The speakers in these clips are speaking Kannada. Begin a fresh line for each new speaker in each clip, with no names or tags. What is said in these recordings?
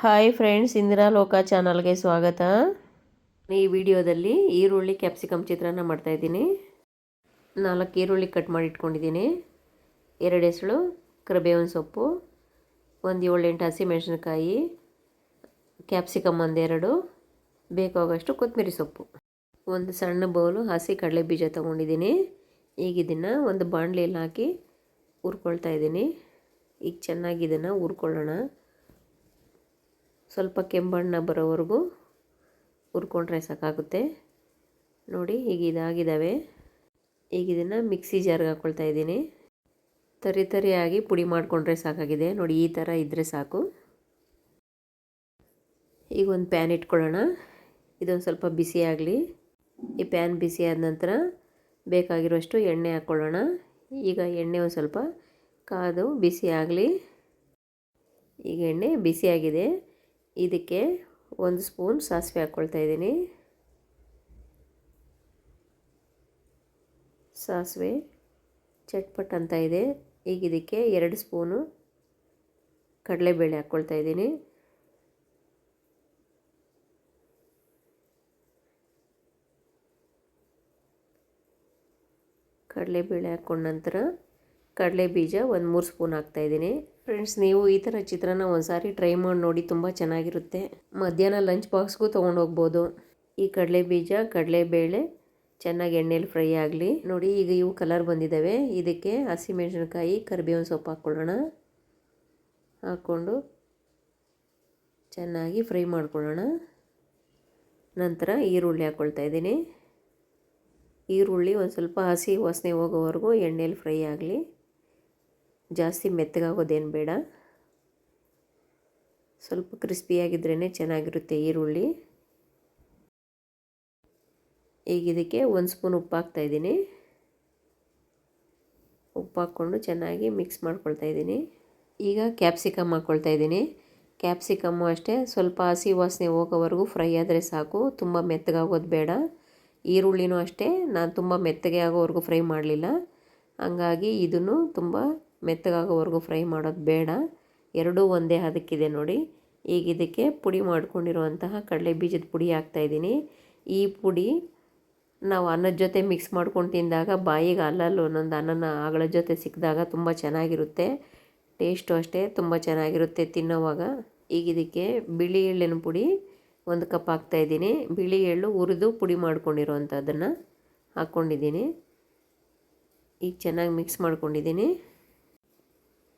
ಹಾಯ್ ಫ್ರೆಂಡ್ಸ್ ಇಂದಿರಾ ಲೋಕ ಚಾನಲ್ಗೆ ಸ್ವಾಗತ. ಈ ವಿಡಿಯೋದಲ್ಲಿ ಈರುಳ್ಳಿ ಕ್ಯಾಪ್ಸಿಕಮ್ ಚಿತ್ರಾನ್ನ ಮಾಡ್ತಾಯಿದ್ದೀನಿ ನಾಲ್ಕು ಈರುಳ್ಳಿ ಕಟ್ ಮಾಡಿ ಇಟ್ಕೊಂಡಿದ್ದೀನಿ. ಎರಡು ಹೆಸಳು ಕರಿಬೇವಿನ ಸೊಪ್ಪು, ಒಂದು ಏಳೆಂಟು ಹಸಿಮೆಣಸಿನ್ಕಾಯಿ ಕ್ಯಾಪ್ಸಿಕಮ್ ಒಂದೆರಡು ಬೇಕಾಗೋಷ್ಟು ಕೊತ್ತಂಬರಿ ಸೊಪ್ಪು. ಒಂದು ಸಣ್ಣ ಬೌಲು ಹಸಿ ಕಡಲೆ ಬೀಜ ತೊಗೊಂಡಿದ್ದೀನಿ. ಈಗ ಇದನ್ನು ಒಂದು ಬಾಣಲೆಯಲ್ಲಿ ಹಾಕಿ ಹುರ್ಕೊಳ್ತಾ ಇದ್ದೀನಿ. ಈಗ ಚೆನ್ನಾಗಿ ಇದನ್ನು ಹುರ್ಕೊಳ್ಳೋಣ. ಸ್ವಲ್ಪ ಕೆಂಬಣ್ಣ ಬರೋವರೆಗೂ ಹುರ್ಕೊಂಡ್ರೆ ಸಾಕಾಗುತ್ತೆ. ನೋಡಿ, ಈಗ ಇದಾಗಿದ್ದಾವೆ ಈಗ ಇದನ್ನು ಮಿಕ್ಸಿ ಜಾರ್ಗೆ ಹಾಕ್ಕೊಳ್ತಾ ಇದ್ದೀನಿ. ತರಿ ತರಿಯಾಗಿ ಪುಡಿ ಮಾಡಿಕೊಂಡ್ರೆ ಸಾಕಾಗಿದೆ. ನೋಡಿ, ಈ ಥರ ಇದ್ದರೆ ಸಾಕು. ಈಗ ಒಂದು ಪ್ಯಾನ್ ಇಟ್ಕೊಳ್ಳೋಣ. ಇದೊಂದು ಸ್ವಲ್ಪ ಬಿಸಿ ಆಗಲಿ. ಈ ಪ್ಯಾನ್ ಬಿಸಿ ಆದ ನಂತರ ಬೇಕಾಗಿರೋಷ್ಟು ಎಣ್ಣೆ ಹಾಕ್ಕೊಳ್ಳೋಣ ಈಗ ಎಣ್ಣೆ ಒಂದು ಸ್ವಲ್ಪ ಕಾದು ಬಿಸಿ ಆಗಲಿ. ಈಗ ಎಣ್ಣೆ ಬಿಸಿಯಾಗಿದೆ ಇದಕ್ಕೆ ಒಂದು ಸ್ಪೂನ್ ಸಾಸಿವೆ ಹಾಕ್ಕೊಳ್ತಾ ಇದ್ದೀನಿ. ಸಾಸಿವೆ ಚಟ್ಪಟ್ ಅಂತ ಇದೆ. ಈಗ ಇದಕ್ಕೆ ಎರಡು ಸ್ಪೂನು ಕಡಲೆಬೇಳೆ ಹಾಕ್ಕೊಳ್ತಾ ಇದ್ದೀನಿ. ಕಡಲೆಬೇಳೆ ಹಾಕ್ಕೊಂಡ ನಂತರ ಕಡಲೆ ಬೀಜ ಒಂದು ಮೂರು ಸ್ಪೂನ್ ಹಾಕ್ತಾಯಿದ್ದೀನಿ ಫ್ರೆಂಡ್ಸ್ ನೀವು ಈ ಥರ ಚಿತ್ರಾನ್ನ ಒಂದು ಸಾರಿ ಟ್ರೈ ಮಾಡಿ ನೋಡಿ ತುಂಬ ಚೆನ್ನಾಗಿರುತ್ತೆ. ಮಧ್ಯಾಹ್ನ ಲಂಚ್ ಬಾಕ್ಸ್ಗೂ ತೊಗೊಂಡು ಹೋಗ್ಬೋದು. ಈ ಕಡಲೆ ಬೀಜ ಕಡಲೆಬೇಳೆ ಚೆನ್ನಾಗಿ ಎಣ್ಣೆಲಿ ಫ್ರೈ ಆಗಲಿ. ನೋಡಿ, ಈಗ ಇವು ಕಲರ್ ಬಂದಿದ್ದಾವೆ ಇದಕ್ಕೆ ಹಸಿಮೆಣಸಿನ್ಕಾಯಿ ಕರಿಬೇವಿನ ಸೊಪ್ಪು ಹಾಕ್ಕೊಳ್ಳೋಣ ಹಾಕ್ಕೊಂಡು ಚೆನ್ನಾಗಿ ಫ್ರೈ ಮಾಡ್ಕೊಳ್ಳೋಣ. ನಂತರ ಈರುಳ್ಳಿ ಹಾಕ್ಕೊಳ್ತಾ ಇದ್ದೀನಿ. ಈರುಳ್ಳಿ ಒಂದು ಸ್ವಲ್ಪ ಹಸಿ ವಾಸನೆ ಹೋಗೋವರೆಗೂ ಎಣ್ಣೆಯಲ್ಲಿ ಫ್ರೈ ಆಗಲಿ. ಜಾಸ್ತಿ ಮೆತ್ತಗಾಗೋದೇನು ಬೇಡ. ಸ್ವಲ್ಪ ಕ್ರಿಸ್ಪಿಯಾಗಿದ್ರೇ ಚೆನ್ನಾಗಿರುತ್ತೆ ಈರುಳ್ಳಿ. ಈಗ ಇದಕ್ಕೆ ಒಂದು ಸ್ಪೂನ್ ಉಪ್ಪು ಹಾಕ್ತಾಯಿದ್ದೀನಿ ಉಪ್ಪು ಹಾಕ್ಕೊಂಡು ಚೆನ್ನಾಗಿ ಮಿಕ್ಸ್ ಮಾಡ್ಕೊಳ್ತಾ ಇದ್ದೀನಿ. ಈಗ ಕ್ಯಾಪ್ಸಿಕಮ್ ಹಾಕ್ಕೊಳ್ತಾ ಇದ್ದೀನಿ. ಕ್ಯಾಪ್ಸಿಕಮ್ಮು ಅಷ್ಟೇ, ಸ್ವಲ್ಪ ಹಸಿ ವಾಸನೆ ಹೋಗೋವರೆಗೂ ಫ್ರೈ ಆದರೆ ಸಾಕು, ತುಂಬ ಮೆತ್ತಗಾಗೋದು ಬೇಡ. ಈರುಳ್ಳಿನೂ ಅಷ್ಟೇ, ನಾನು ತುಂಬ ಮೆತ್ತಗೆ ಆಗೋವರೆಗೂ ಫ್ರೈ ಮಾಡಲಿಲ್ಲ. ಹಂಗಾಗಿ ಇದನ್ನು ತುಂಬ ಮೆತ್ತಗಾಗೋವರೆಗೂ ಫ್ರೈ ಮಾಡೋದು ಬೇಡ. ಎರಡೂ ಒಂದೇ ಹದಕ್ಕಿದೆ ನೋಡಿ. ಈಗ ಇದಕ್ಕೆ ಪುಡಿ ಮಾಡ್ಕೊಂಡಿರುವಂತಹ ಕಡಲೆ ಬೀಜದ ಪುಡಿ ಹಾಕ್ತಾಯಿದ್ದೀನಿ ಈ ಪುಡಿ ನಾವು ಅನ್ನದ ಜೊತೆ ಮಿಕ್ಸ್ ಮಾಡ್ಕೊಂಡು ತಿಂದಾಗ ಬಾಯಿಗೆ ಅಲ್ಲಲ್ಲಿ ಒಂದೊಂದು ಅನ್ನನ ಆಗಳ ಜೊತೆ ಸಿಕ್ಕಿದಾಗ ತುಂಬ ಚೆನ್ನಾಗಿರುತ್ತೆ. ಟೇಸ್ಟು ಅಷ್ಟೇ ತುಂಬ ಚೆನ್ನಾಗಿರುತ್ತೆ ತಿನ್ನೋವಾಗ. ಈಗ ಇದಕ್ಕೆ ಬಿಳಿ ಎಳ್ಳಿನ ಪುಡಿ ಒಂದು ಕಪ್ ಹಾಕ್ತಾಯಿದ್ದೀನಿ ಬಿಳಿ ಎಳ್ಳು ಹುರಿದು ಪುಡಿ ಮಾಡ್ಕೊಂಡಿರೋವಂಥದ್ದನ್ನು ಹಾಕ್ಕೊಂಡಿದ್ದೀನಿ. ಈಗ ಚೆನ್ನಾಗಿ ಮಿಕ್ಸ್ ಮಾಡ್ಕೊಂಡಿದ್ದೀನಿ.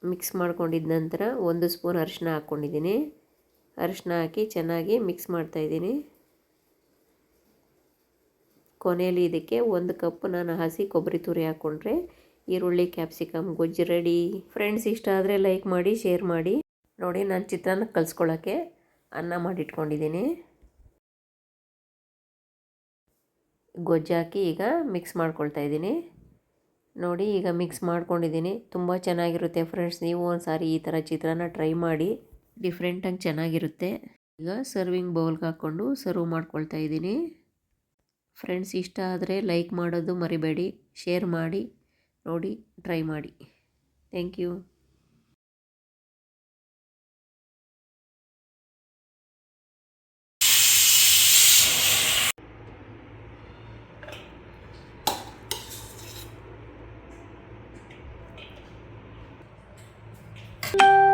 ಮಿಕ್ಸ್ ಮಾಡ್ಕೊಂಡಿದ್ದ ನಂತರ ಒಂದು ಸ್ಪೂನ್ ಅರಿಶಿನ ಹಾಕ್ಕೊಂಡಿದ್ದೀನಿ. ಅರಿಶಿನ ಹಾಕಿ ಚೆನ್ನಾಗಿ ಮಿಕ್ಸ್ ಮಾಡ್ತಾಯಿದ್ದೀನಿ ಕೊನೆಯಲ್ಲಿ ಇದಕ್ಕೆ ಒಂದು ಕಪ್ ನಾನು ಹಸಿ ಕೊಬ್ಬರಿ ತುರಿ ಹಾಕ್ಕೊಂಡ್ರೆ ಈರುಳ್ಳಿ, ಕ್ಯಾಪ್ಸಿಕಮ್, ಗೊಜ್ಜು ರೆಡಿ. ಫ್ರೆಂಡ್ಸ್ ಇಷ್ಟ ಆದರೆ ಲೈಕ್ ಮಾಡಿ ಶೇರ್ ಮಾಡಿ. ನೋಡಿ, ನಾನು ಚಿತ್ರಾನ್ನ ಕಲಿಸ್ಕೊಳ್ಳೋಕ್ಕೆ ಅನ್ನ ಮಾಡಿಟ್ಕೊಂಡಿದ್ದೀನಿ. ಗೊಜ್ಜಾಕಿ ಈಗ ಮಿಕ್ಸ್ ಮಾಡ್ಕೊಳ್ತಾ ಇದ್ದೀನಿ. ನೋಡಿ ಈಗ ಮಿಕ್ಸ್ ಮಾಡ್ಕೊಂಡಿದ್ದೀನಿ. ತುಂಬ ಚೆನ್ನಾಗಿರುತ್ತೆ ಫ್ರೆಂಡ್ಸ್ ನೀವು ಒಂದು ಸಾರಿ ಈ ಥರ ಚಿತ್ರಾನ್ನ ಟ್ರೈ ಮಾಡಿ. ಡಿಫ್ರೆಂಟಾಗಿ ಚೆನ್ನಾಗಿರುತ್ತೆ. ಈಗ ಸರ್ವಿಂಗ್ ಬೌಲ್ಗೆ ಹಾಕ್ಕೊಂಡು ಸರ್ವ್ ಮಾಡ್ಕೊಳ್ತಾ ಇದ್ದೀನಿ. ಫ್ರೆಂಡ್ಸ್ ಇಷ್ಟ ಆದರೆ ಲೈಕ್ ಮಾಡೋದು ಮರಿಬೇಡಿ ಶೇರ್ ಮಾಡಿ, ನೋಡಿ ಟ್ರೈ ಮಾಡಿ. Thank you you